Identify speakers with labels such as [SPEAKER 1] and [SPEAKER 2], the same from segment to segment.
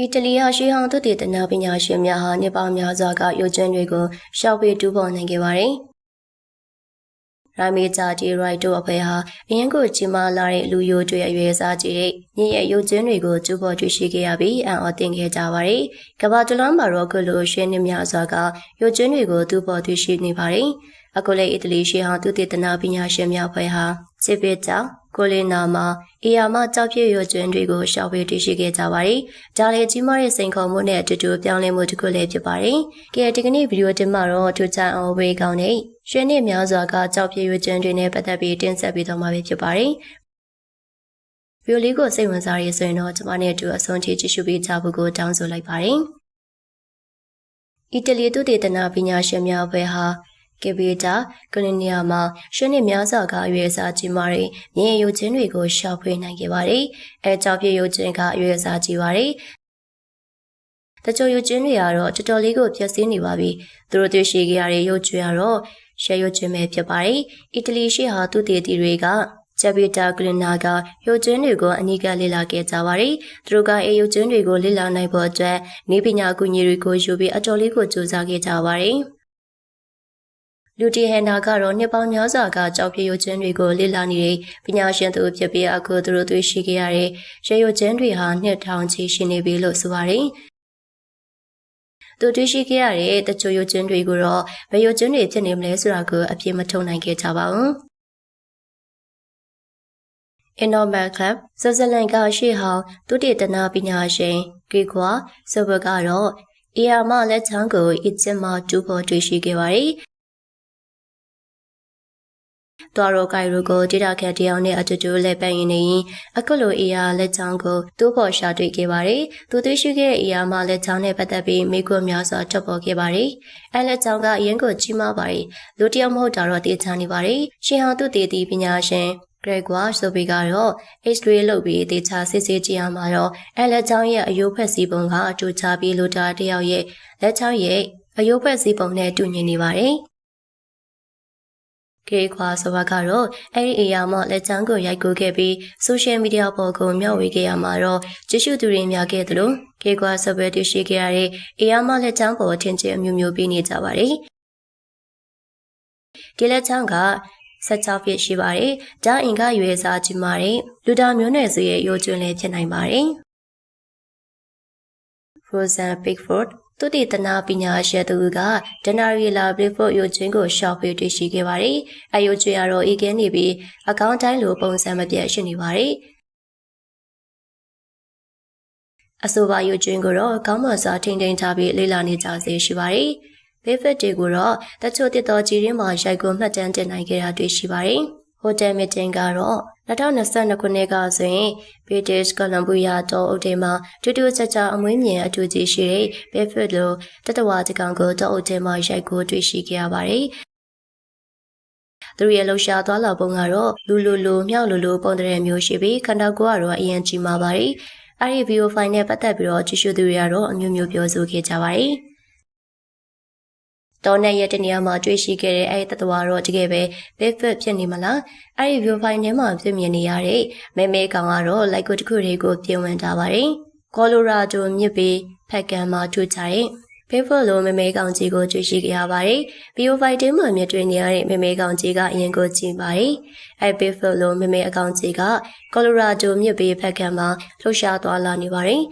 [SPEAKER 1] အီတလီယာရှေးဟောင်းသုတေသနပညာရှင်များဟာနှစ်ပေါင်းများစွာကရုပ်ကျွန်းတွေကိုရှောက်ပေးတူးဖော်နိုင်ခဲ့ပါတယ်။ရိုင်မီဂျာတီရိုက်တို့အဖွဲ့ဟာအရင်ကကြီးမားလာတဲ့လူယိုတွေအရွယ်စားကြီးတဲ့မြင့်ရဲ့ရုပ်ကျွန်းတွေကိုတူးဖော်တွေ့ရှိခဲ့ရပြီးအံ့ဩသင့်ခဲ့ကြပါတယ်။ကမ္ဘာတလွှားမှာတော့ကလိုရှင်းနေများစွာကရုပ်ကျွန်းတွေကိုတူးဖော်တွေ့ရှိနေပါတယ်။အခုလည်းအီတလီရှေးဟောင်းသုတေသနပညာရှင်များအဖွဲ့ဟာစစ်ပစ်ကြောင့် ကိုလီနာမှာအီယာမကြောက်ပြည့်ရွကျွန်းတွေကိုရှောက်ပေးတည်ရှိခဲ့ကြပါတယ်။ဒါလည်းကြီးမားတဲ့စိန်ခေါ်မှုနဲ့အတူတူပြောင်းလဲမှုတစ်ခုလည်းဖြစ်ပါတယ်။ကဲဒီကနေ့ဗီဒီယိုတင်မှာတော့ထူချန်အောင်ဝေးကောင်းတဲ့ရွှေနှစ်များစွာကကြောက်ပြည့်ရွကျွန်းတွေနဲ့ပတ်သက်ပြီးတင်ဆက်ပေးသွားမှာဖြစ်ပါတယ်။ဗီဒီယိုလေးကိုစိတ်ဝင်စားရဆိုရင်တော့ကျွန်မနဲ့အတူအဆုံးထိကြည့်ရှုပေးကြဖို့ကိုတောင်းဆိုလိုက်ပါတယ်။အီတလီသုတေသနပညာရှင်များအဖွဲ့ဟာ ကေဗီတာကလနီယာမှာရှင်းနေများစွာကအရွယ်အစားကြီးမားတဲ့မြင်းရုပ်ချင်းတွေကိုရှောက်ဖွေးနိုင်ခဲ့ပါတယ်။အဲကြောင့်ပြရုပ်ချင်းကအရွယ်အစားကြီးပါတယ်။တချို့ရုပ်ချင်းတွေကတော့တော်တော်လေးကိုပြည့်စည်နေပါပြီ။သူတို့တွေ့ရှိခဲ့ရတဲ့ရုပ်ချင်းကတော့ရှယ်ရုပ်ချင်းပဲဖြစ်ပါတယ်။အီတလီရှိဟာသူတည်တည်တွေကဂျပီတာဂလနာကရုပ်ကျွန်းတွေကိုအနိကလေ့လာခဲ့ကြပါတယ်။သူတို့ကအဲရုပ်ကျွန်းတွေကိုလေ့လာနိုင်ဖို့အတွက်နေပညာအကူအညီတွေကိုယူပြီးအတော်လေးကိုစူးစမ်းခဲ့ကြပါတယ်။ လူတီဟန်နာကတော့နှစ်ပေါင်းများစွာကကြောက်ပြရုပ်ချင်းတွေကိုလေ့လာနေတဲ့ပညာရှင်သူဖြစ်ပြီးအခုသူတို့တွေ့ရှိခဲ့ရတဲ့ရေရုပ်ချင်းတွေဟာနှစ်ထောင်ချီရှိနေပြီလို့ဆိုပါတယ်။သူတွေ့ရှိခဲ့ရတဲ့တချို့ရုပ်ချင်းတွေကိုတော့ဘယ်ရုပ်ချင်းတွေဖြစ်နေမလဲဆိုတာကိုအပြည့်မထုံနိုင်ခဲ့ကြပါဘူး။ Innomal Club ဆွစ်ဇာလန်ကရှေ့ဟောင်းသူတေသနာပညာရှင်ဂီကွာဆဘကတော့အီယာမလက်ချောင်းကိုအစ်ချင်မှာတူဖို့တွေ့ရှိခဲ့ပါတယ်။ သွားရောကိုင်ရိုကိုဒေတာခက်တယောက်နဲ့အတူတူလက်ပတ်ရင်နေရင်အခုလိုအရာလက်ချောင်းကိုတိုးပေါ်ရှာတွေ့ခဲ့ပါတယ်။သူသိရှိခဲ့တဲ့အရာမှလက်ချောင်းနဲ့ပတ်သက်ပြီးမိကွများစွာထွက်ပေါ်ခဲ့ပါတယ်။အဲလက်ချောင်းကအရင်ကကြီးမားပါတယ်။လူတယောက်မဟုတ်တာတော့တေချာနေပါတယ်။ရှင်ဟောင်းသူတည်တည်ပညာရှင်ဂရက်ကွာဆိုပြီးကတော့ X-ray လုပ်ပြီးတေချာစစ်ဆေးကြည့်ရမှာတော့အဲလက်ချောင်းရဲ့အယိုးဖက်စီပုံကအတူချပြီးလူတာတယောက်ရဲ့လက်ချောင်းရဲ့အယိုးဖက်စီပုံနဲ့တူညီနေပါတယ်။ ကေခွာဆိုပါကတော့အဲ့ဒီအရာမှလက်ချောင်းကိုရိုက်ကူးခဲ့ပြီးဆိုရှယ်မီဒီယာပေါ်ကိုမျှဝေခဲ့ရမှာတော့ကြည့်ရှုသူတွေများခဲ့သလိုကေခွာဆိုပဲတွေ့ရှိခဲ့ရတဲ့အရာမှလက်ချောင်းပေါ်ထင်ချင်းအမျိုးမျိုးပြီးနေကြပါတယ်ဒီလက်ချောင်းက16ဖြစ်ရှိပါတယ်။ဒါအင်ကရွေးစားကြီးမာတဲ့လူတာမျိုးနွယ်စုရဲ့ရိုးကျွန်းလည်းဖြစ်နိုင်ပါတယ်။ Frozen Bigfoot သူတည်တနာပညာရှင်သူကဒနာရီလာဘလစ်ဖို့ရုပ်ချင်းကိုရှောက်ပေးတွေ့ရှိခဲ့ပါတယ်။အယုတ်ချွေကတော့အေကင်းနေပြီးအကောင့်တိုင်းလိုပုံစံမပြတ်ရှိနေပါတယ်။အဆိုပါရုပ်ချင်းကိုတော့ကောင်းမွန်စွာထိန်းသိမ်းထားပြီးလေ့လာနေကြစေရှိပါတယ်။ဘေးဖက်တွေကိုတော့တချို့တစ်တော်ကြီးရင်းမှာရိုက်ကိုမှတ်တမ်းတင်နိုင်ခဲ့တာတွေ့ရှိပါတယ်။ဟိုတယ်မစ်တင်ကတော့ 2022ခုနှစ်ကဆိုရင် British Columbia တောအုပ်ထဲမှာတူတူချာချာအမွေးမြင်အထူးကြီးရှိတဲ့ Bedford လိုတတဝါတကောင်ကိုတောအုပ်ထဲမှာရိုက်ကိုတွေ့ရှိခဲ့ရပါတယ်။သူရဲ့လှူရှာသွားလာပုံကတော့လူလူလူမြောက်လူလူပုံတဲ့မျိုးရှိပြီးခန္ဓာကိုယ်ကတော့အရင်ကြီးမာပါတယ်။အဲဒီ video file နဲ့ပတ်သက်ပြီးတော့ကြည့်ရှုသူတွေကတော့အမျိုးမျိုးပြောဆိုခဲ့ကြပါတယ်။ တောနဲ့ရဲ့တနေရာမှာတွေ့ရှိခဲ့တဲ့အဲဒီတတဝါတော့တကယ်ပဲ Bigfoot ဖြစ်နေမလားအဲဒီ view file ထဲမှာပြမြင်နေရတဲ့မဲမဲကောင်ကတော့ like ကိုတစ်ခုတွေကိုပြင်ဝင်ထားပါတယ်ကောလိုရာဒိုမြစ်ပေဖက်ကန်မှာထူကြတဲ့ဖေဖော်လိုမမဲကောင်ကြီးကိုတွေ့ရှိခဲ့ရပါတယ်။ဘီယိုဖိုင်တင်းမှာမြင်တွေ့နေရတဲ့မမဲကောင်ကြီးကအရင်ကိုကြည့်ပါတယ်။အဲဖေဖော်လိုမမဲအကောင်ကြီးကကောလိုရာဒိုမြစ်ပေဖက်ကန်မှာလှုပ်ရှားသွားလာနေပါတယ်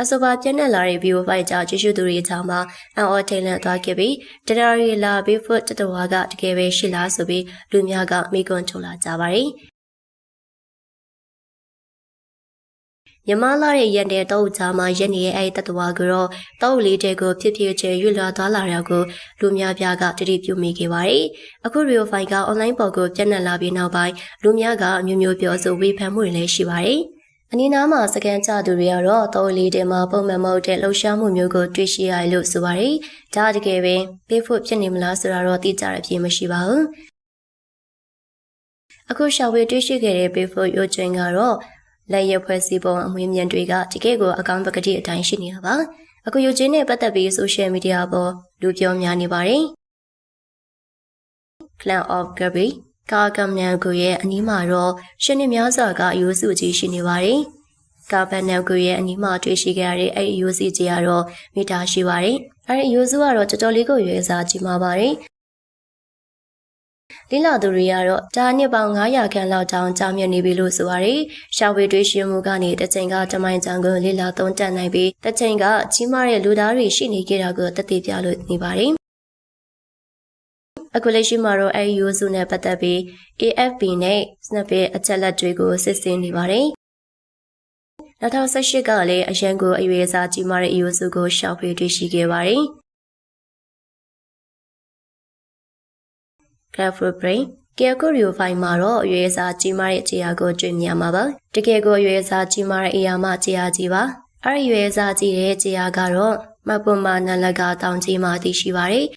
[SPEAKER 1] အဆိုပါပြည့်နဲ့လာတဲ့ view file ကြောင့်ကြည့်ရှုသူတွေချောင်းမှာအံ့ဩထိတ်လန့်သွားခဲ့ပြီးတရရီလာ Bigfoot တတဝါကတကယ်ပဲရှိလားဆိုပြီးလူများကမိကွန်းချုံလာကြပါတယ်မြမလာရဲ့ရက်တဲ့တောအုပ်ချာမှာရက်နေတဲ့အဲဒီတတဝါကတော့တောအုပ်လေးတဲ့ကိုဖြစ်ဖြစ်ချေရွလွှာသွားလာတာကိုလူများပြားကတတိပြုမိခဲ့ပါတယ်။အခု Rio File က online ပေါ်ကိုပြန့်နှံ့လာပြီးနောက်ပိုင်းလူများကအမျိုးမျိုးပြောဆိုဝေဖန်မှုတွေလည်းရှိပါတယ်။ အနီးနားမှာစကန်ချသူတွေကတော့တောလေးတဲမှာပုံမှန်မဟုတ်တဲ့လှုပ်ရှားမှုမျိုးကိုတွေ့ရှိရတယ်လို့ဆိုပါတယ်။ဒါတကယ်ပဲပေးဖို့ဖြစ်နေမလားဆိုတာတော့သိကြရဖြစ်မရှိပါဘူး။အခုရှာဝေတွေ့ရှိခဲ့တဲ့ပေးဖို့ရုပ်ချင်းကတော့လက်ရဖွဲ့စည်းပုံအမွေးမြင်တွေကတကယ်ကိုအကောင့်ပကတိအတိုင်းရှိနေတာပါ။အခုရုပ်ချင်းနဲ့ပတ်သက်ပြီးဆိုရှယ်မီဒီယာပေါ်လူပြောများနေပါတယ်။ Clan of Gabi ကာကမ်နန်ကိုရဲ့အနီးမှာတော့ရှင်းနေများစွာကအယိုးစုကြီးရှိနေပါတယ်ကာဗန်နယ်ကိုရဲ့အနီးမှာတွေ့ရှိခဲ့ရတဲ့အဲ့ဒီရိုးစီကြီးကတော့မီတာရှိပါတယ်။အဲ့ဒီရိုးစုကတော့တော်တော်လေးကိုရွေးစားကြီးမာပါတယ်။လိလာသူတွေကတော့ဒါနှစ်ပေါင်း900ခန့်လောက်တောင်ကြာမြင့်နေပြီလို့ဆိုပါတယ်။ရှောက်ဝေတွေးရှင်မှုကနေတချိန်ကတမိုင်းချံကိုလိလာသုံးတက်နိုင်ပြီးတချိန်ကကြီးမားတဲ့လူသားတွေရှိနေကြတာကိုတည်တည်ပြလို့နေပါတယ်။ အခုလက်ရှိမှာတော့အဲဒီရိုးစုနဲ့ပတ်သက်ပြီး AFP နဲ့ Snap ရဲ့အချက်လက်တွေကိုစစ်ဆေးနေပါတယ်။2018ကလည်းအရန်ကိုအရွယ်စားကြီးမားတဲ့အရိုးစုကိုရှောက်ဖေးတွေ့ရှိခဲ့ပါတယ်။ Careful Brain ကဲကိုရီယိုဖိုင်မှာတော့အရွယ်စားကြီးမားတဲ့ခြေရာကိုတွေ့မြင်မှာပါ။တကယ်ကိုအရွယ်စားကြီးမားတဲ့အရာမှခြေရာကြီးပါ။အဲ့ဒီအရွယ်စားကြီးတဲ့ခြေရာကတော့မပွန်မာနလကတောင်ကြီးမှာတည်ရှိပါတယ်။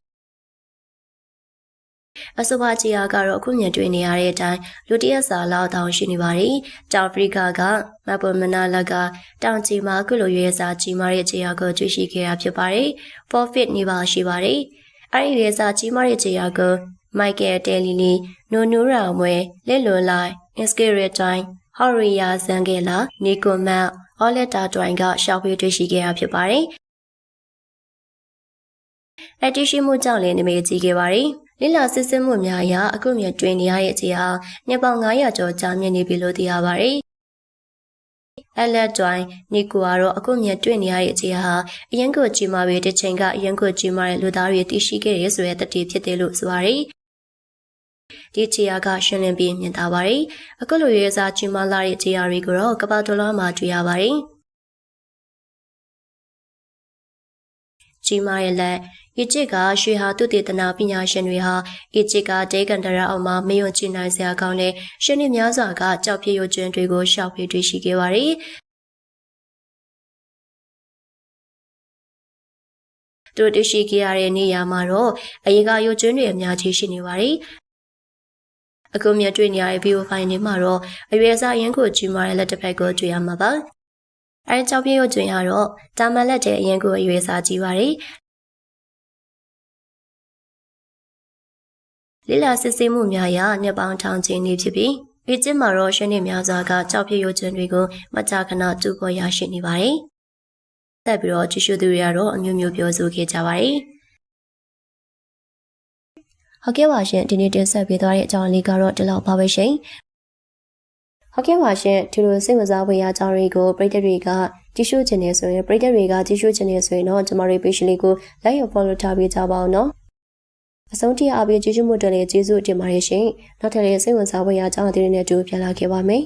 [SPEAKER 1] အဆိုပါချီယာကတော့အခုမြင်တွေ့နေရတဲ့အတိုင်းလူတရက်စာလောက်တောင်ရှိနေပါတယ်။တောင်အာဖရိကကမပွန်မနာလကတောင်ချီမှာအခုလိုရွေးစာကြီးမားတဲ့ချီယာကိုတွေ့ရှိခဲ့တာဖြစ်ပါတယ်။ profit နေပါရှိပါတယ်။အဲဒီရွေးစာကြီးမားတဲ့ချီယာကိုမိုက်ကယ်တယ်လီလီနိုနိုရာမွဲလက်လွန်လိုက်အစ်စကရတိုင်းဟော်ရီယာဇန်ဂေလာနီကိုမတ်အော်လက်တာတွိုင်ကရှောက်ပေးတွေ့ရှိခဲ့တာဖြစ်ပါတယ်။အတီရှိမှုကြောင့်လည်းနမေကြီးခဲ့ပါတယ်။ လိလာစစ်စစ်မှုများအရအခုမြင်တွေ့နေရတဲ့အခြေဟာနှစ်ပေါင်း900ကျော်ကြာမြင့်နေပြီလို့သိရပါတယ်။အလက်တွိုင်နီကိုကတော့အခုမြင်တွေ့နေရတဲ့အခြေဟာအရင်ကကြီးမားပြီးတစ်ချိန်ကအရင်ကကြီးမားတဲ့လူသားတွေတည်ရှိခဲ့တဲ့ဆိုတဲ့တတိဖြစ်တယ်လို့ဆိုပါတယ်။ဒီခြေရာကရှင်းလင်းပြီးမြင်သာပါတယ်။အခုလိုရဲစားကြီးမားလာတဲ့ခြေရာတွေကိုတော့ကပ္ပဒေါ်လာမှာတွေ့ရပါတယ်။ကြီးမားရဲ့လက် အီဂျစ်ကရွှေဟာသူတေသနာပညာရှင်တွေဟာအီဂျစ်ကဒေကန်ဒရာအောက်မှာမယွန်ချနိုင်စရာကောင်းတဲ့ရှင်းနေများစွာကကြောက်ပြေရွကျွန်းတွေကိုရှောက်ပြေတွေ့ရှိခဲ့ပါတယ်သူတို့ရှိခဲ့ရတဲ့နေရာမှာတော့အရေးကရုပ်ကျွန်းတွေအများကြီးရှိနေပါတယ်။အခုမြတွေ့နေရတဲ့ဗီဒီယိုဖိုင်တွေမှာတော့အရွယ်စားရင်းကိုကြီးမားတဲ့လက်တစ်ဖက်ကိုတွေ့ရမှာပါ။အဲကြောက်ပြေရုပ်ကျွန်းကတော့တာမန်လက်တဲ့အရင်ကိုအရွယ်စားကြီးပါတယ် လိလာစစ်ဆေးမှုများရာနှစ်ပေါင်းထောင်ချီနေဖြစ်ပြီးအီဂျစ်မှာတော့ရှင်းနေများစွာကကြောက်ပြရုပ်ကျွန်းတွေကိုမကြာခဏတူပေါ်ရရှိနေပါတယ်။တက်ပြီးတော့ကြည့်ရှုသူတွေကတော့အမျိုးမျိုးပြောဆိုခဲ့ကြပါတယ်။ဟုတ်ကဲ့ပါရှင်ဒီနေ့တင်ဆက်ပေးသွားတဲ့အကြောင်းလေးကတော့ဒီလောက်ပါပဲရှင်။ဟုတ်ကဲ့ပါရှင်ဒီလိုစိတ်ဝင်စားဖွယ်ရာအကြောင်းတွေကိုပရိသတ်တွေကကြည့်ရှုချင်နေဆိုရင်ပရိသတ်တွေကကြည့်ရှုချင်နေဆိုရင်တော့ကျမတို့ page လေးကို like ရ follow ထားပေးကြပါအောင်နော်။ အဆုံးထိအားပေးကျေးဇူးမှုတင်လေးကျေးဇူးတင်ပါတယ်ရှင်နောက်ထပ်လည်းစိတ်ဝင်စားဖွယ်ရာအကြောင်းအသေးတွေနဲ့တူပြန်လာခဲ့ပါမယ်